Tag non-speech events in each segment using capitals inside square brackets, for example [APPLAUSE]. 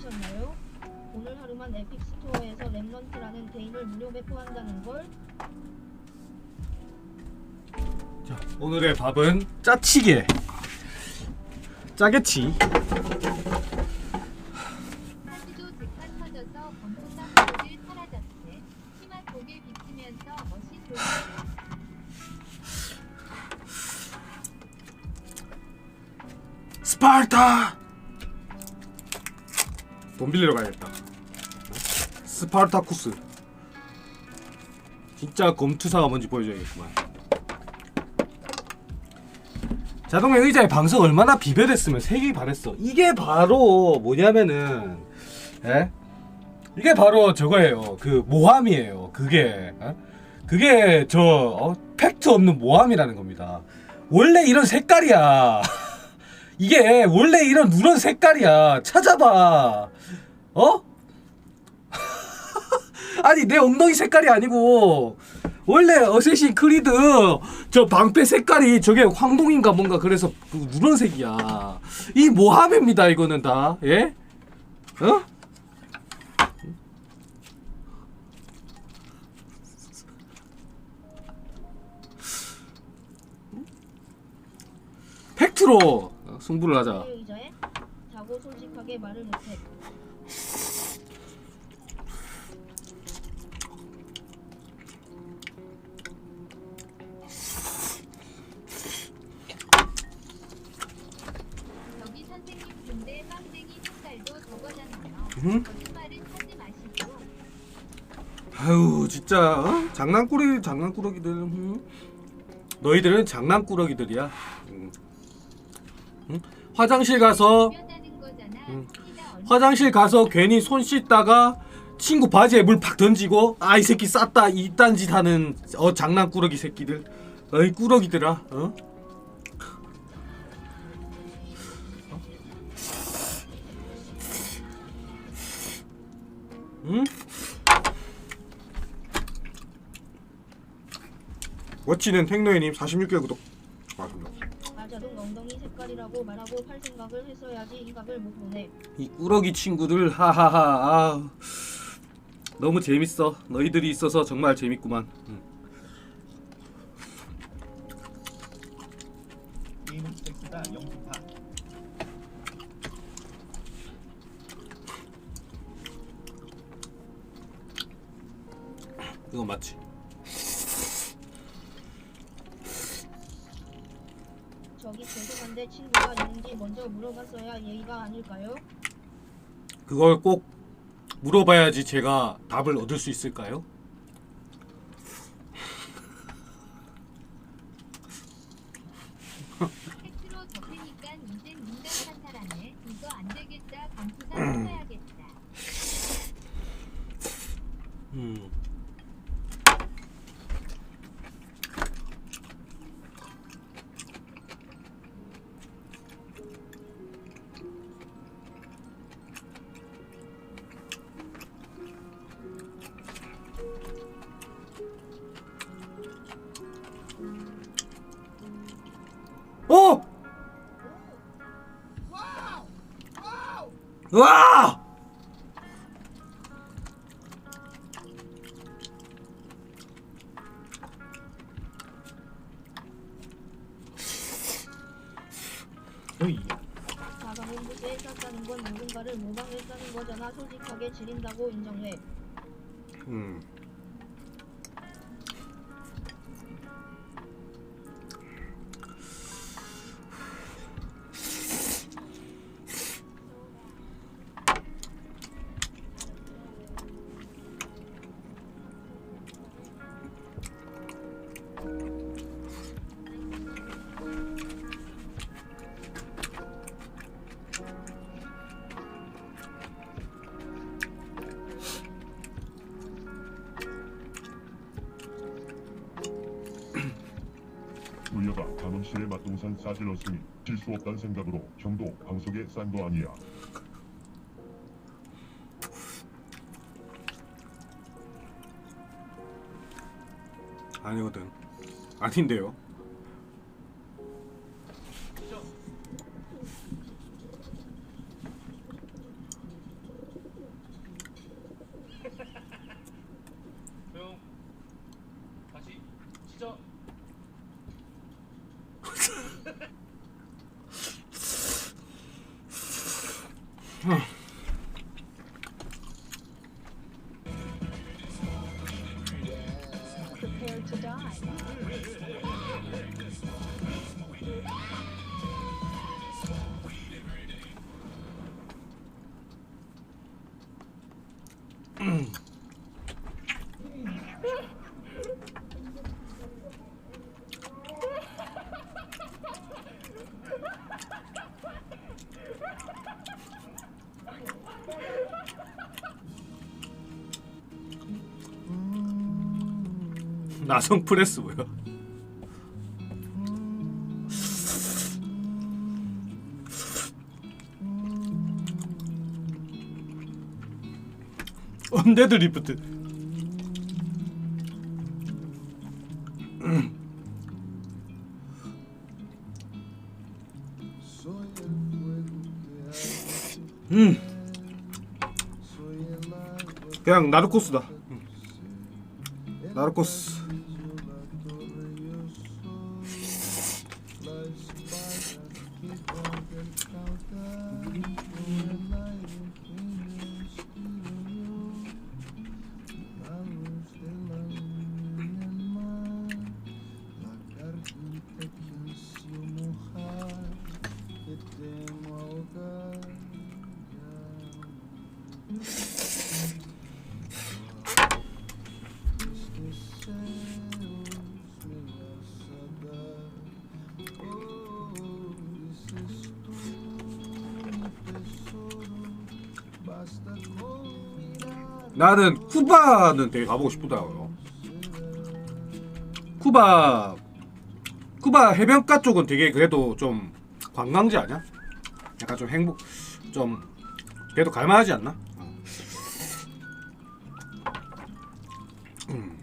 확인하셨나요? 오늘 하루만 에픽 스토어에서 랩런트라는 게임을 무료 배포한다는 걸 자, 오늘의 밥은 짜치게. 짜게치. 하지도 득판 터져서 범통당 고를 사라졌대. 치마 고개 비치면서 멋이 돌 스파르타. 돈 빌리러 가야겠다. 스파르타쿠스. 진짜 검투사가 뭔지 보여줘야겠구만. 자동의 의자의 방석 얼마나 비벼댔으면 색이 반했어. 이게 바로 뭐냐면은, 예? 이게 바로 저거예요. 그 모함이에요. 그게, 어? 그게 저 어? 팩트 없는 모함이라는 겁니다. 원래 이런 색깔이야. [LAUGHS] 이게 원래 이런 누런 색깔이야. 찾아봐. 어? [LAUGHS] 아니 내 엉덩이 색깔이 아니고 원래 어쌔신 크리드 저 방패 색깔이 저게 황동인가 뭔가 그래서 그 누런 색이야. 이 모함입니다 이거는 다. 예? 어? 팩트로 승부를 하자. 내 의자에 자고 솔직하게 말을 못해. 저기 선생님 근데 빵댕이 색깔도 저거잖아요. 응? 거짓말은 하지 마시고. 아유 진짜 어? 장난꾸러기 장난꾸러기들 응? 너희들은 장난꾸러기들이야 응. 응? 화장실 가서. 응. 화장실 가서 괜히 손 씻다가 친구 바지에 물 팍 던지고 아 이 새끼 쌌다 이딴 짓 하는 어 장난꾸러기 새끼들 어이 꾸러기들아 어? 응? 워치는 택노이님 46개월 구독 팔 생각을 했어야지 인각을 못 보네. 이 꾸러기 친구들 하하하 아, 너무 재밌어 너희들이 있어서 정말 재밌구만 응. 저기 죄송한데 친구가 있는지 먼저 물어봤어야 예의가 아닐까요? 그걸 꼭 물어봐야지 제가 답을 얻을 수 있을까요? 이젠. 이거 안 되겠다. 음. 와! 어이 자가문 부스에 쌌다는 건 누군가를 모방했다는 거잖아. 솔직하게 지린다고 인정해. 음. 물려가 감흥실의 맛동산 싸질렀으니 질수 없단 생각으로 형도 방석에 싼 거 아니야. 아니거든. 아닌데요. ですね。 나성 프레스 뭐야? 언데드 리프트. 음. 그냥 나르코스다. 음. [LAUGHS] 나는 쿠바는 되게 가보고 싶더라고요. 쿠바 쿠바 해변가 쪽은 되게 그래도 좀 관광지 아니야? 약간 좀 행복 좀 그래도 갈만하지 않나? 어. 음.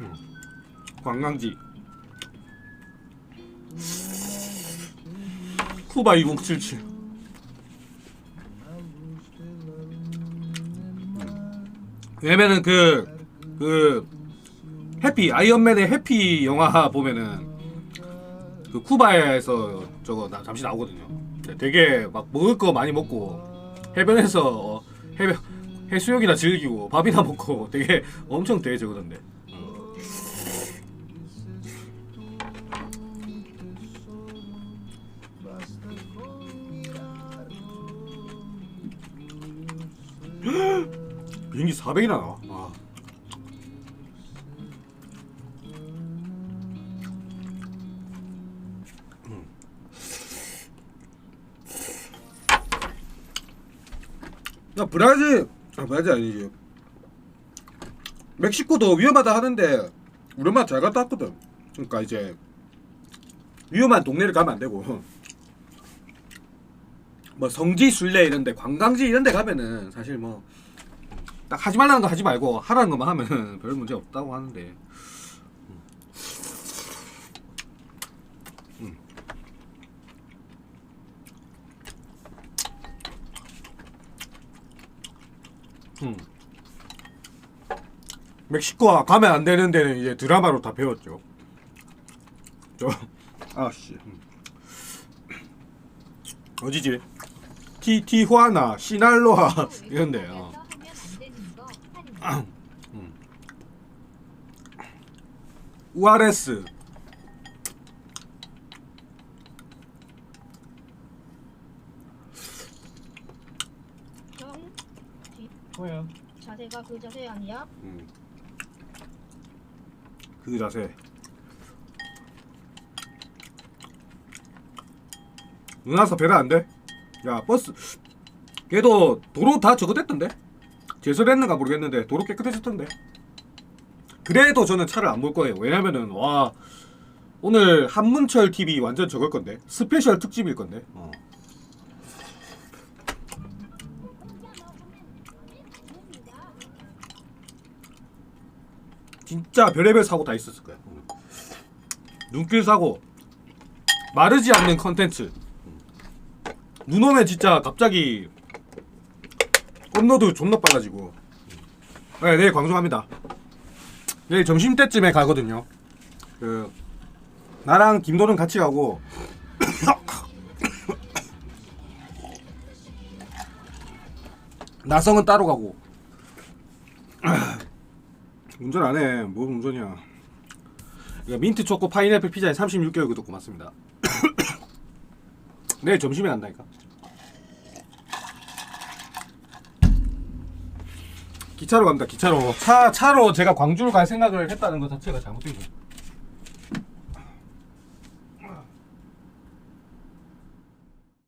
음. 관광지 쿠바 2077 왜냐면은 그, 그, 해피, 아이언맨의 해피 영화 보면은, 그 쿠바에서 저거 나, 잠시 나오거든요. 되게 막 먹을 거 많이 먹고, 해변에서, 어, 해변, 해수욕이나 즐기고, 밥이나 먹고, 되게 엄청 되게 저거던데. 비행기 400이나 나와. 아. 음. 야 브라질 아 브라질 아니지 멕시코도 위험하다 하는데 우리 엄마 잘 갔다 왔거든 그러니까 이제 위험한 동네를 가면 안 되고 뭐 성지 순례 이런데 관광지 이런데 가면은 사실 뭐 딱 하지 말라는 거 하지 말고 하라는 것만 하면 [LAUGHS] 별 문제 없다고 하는데. 음. 음. 멕시코 가면 안 되는 데는 이제 드라마로 다 배웠죠. 저 아씨. 음. 어디지? 티 티후아나, 시날로아 이런데. 어. 안 하니. 우아레스 형, 뒤, 뭐야? 자세가 그 자세 아니야? 음. 그 자세 눈와서 배려 안 돼? 야 버스 걔도 도로 다 저거 됐던데 제설했는가 모르겠는데 도로 깨끗해졌던데 그래도 저는 차를 안 볼 거예요 왜냐면은 와 오늘 한문철 TV 완전 저걸 건데 스페셜 특집일 건데 어. 진짜 별의별 사고 다 있었을 거야. 응. 눈길 사고, 마르지 않는 컨텐츠. 눈 오면 진짜 갑자기 업로드 존나 빨라지고. 네, 내일 광주합니다. 내일 점심 때쯤에 가거든요. 그 나랑 김도는 같이 가고. [COUGHS] 나성은 따로 가고. [COUGHS] 운전 안 해. 뭐 운전이야. 이거 민트 초코 파인애플 피자에 36개월 구독 고맙습니다. [COUGHS] 내일 점심에 간다니까. 기차로 갑니다 기차로. 차 차로 제가 광주를 갈 생각을 했다는 것 자체가 잘못된 거예요